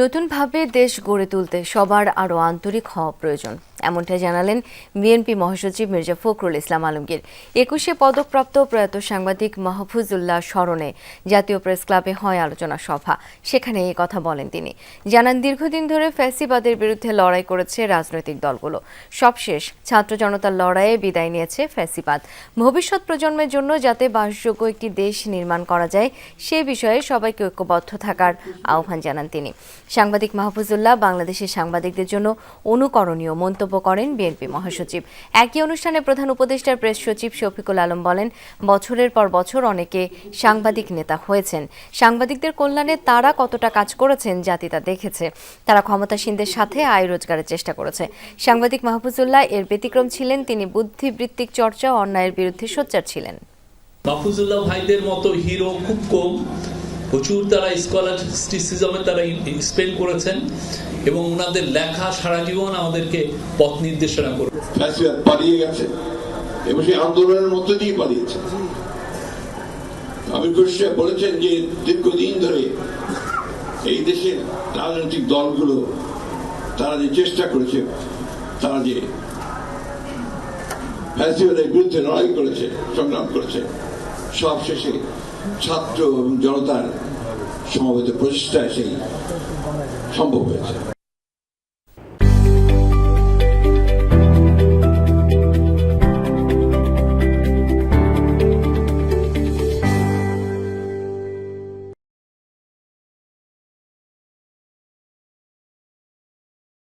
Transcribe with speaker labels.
Speaker 1: নতুনভাবে দেশ গড়ে তুলতে সবার আরও আন্তরিক হওয়া প্রয়োজন। এমনটাই জানালেন বিএনপি মহাসচিব মির্জা ফখরুল ইসলাম আলমগীর। একুশে পদকপ্রাপ্ত প্রয়াত সাংবাদিক মাহফুজুল্লাহ স্মরণে জাতীয় প্রেস ক্লাবে হয় আলোচনা সভা। সেখানে এই কথা বলেন তিনি। জানান, দীর্ঘদিন ধরে ফ্যাসিবাদের বিরুদ্ধে লড়াই করেছে রাজনৈতিক দলগুলো। সবশেষ ছাত্র জনতার লড়াইয়ে বিদায় নিয়েছে ফ্যাসিবাদ। ভবিষ্যৎ প্রজন্মের জন্য যাতে বাসযোগ্য একটি দেশ নির্মাণ করা যায়, সে বিষয়ে সবাইকে ঐক্যবদ্ধ থাকার আহ্বান জানান তিনি। সাংবাদিক মাহফুজুল্লাহ বাংলাদেশের সাংবাদিকদের জন্য অনুকরণীয় মন্তব্য করেন বিএনপি মহাসচিব। একই অনুষ্ঠানে প্রধান উপদেষ্টার প্রেস সচিব শফিকুল আলম বলেন, বছরের পর বছর অনেকে সাংবাদিক নেতা হয়েছেন। সাংবাদিকদের কল্যাণে তারা কতটা কাজ করেছেন জাতি তা দেখেছে। তারা ক্ষমতাসীনদের সাথে আয় রোজগারের চেষ্টা করেছে। সাংবাদিক মাহফুজুল্লাহ এর ব্যতিক্রম ছিলেন, তিনি বুদ্ধিবৃত্তিক চর্চা অন্যায়ের বিরুদ্ধে সোচ্চার ছিলেন।
Speaker 2: মাহফুজুল্লাহ ভাইদের মতো হিরো খুব কম। প্রচুর তারা স্কলারস্টিসিজমে তারা স্পেন্ড করেছেন এবং ওনাদের লেখা সারা জীবন আমাদেরকে পথ নির্দেশনা করে।
Speaker 3: পালিয়ে গেছে। এবং সেই আন্দোলনের দিয়ে পালিয়েছে। আমির বলেছেন যে দীর্ঘদিন ধরে এই দেশের রাজনৈতিক দলগুলো তারা যে চেষ্টা করেছে, তারা যে ফ্যাসিবাদের বিরুদ্ধে লড়াই করেছে, সংগ্রাম করেছে, সব শেষে ছাত্র এবং জনতার সমবেত প্রচেষ্টায় সেই সম্ভব হয়েছে।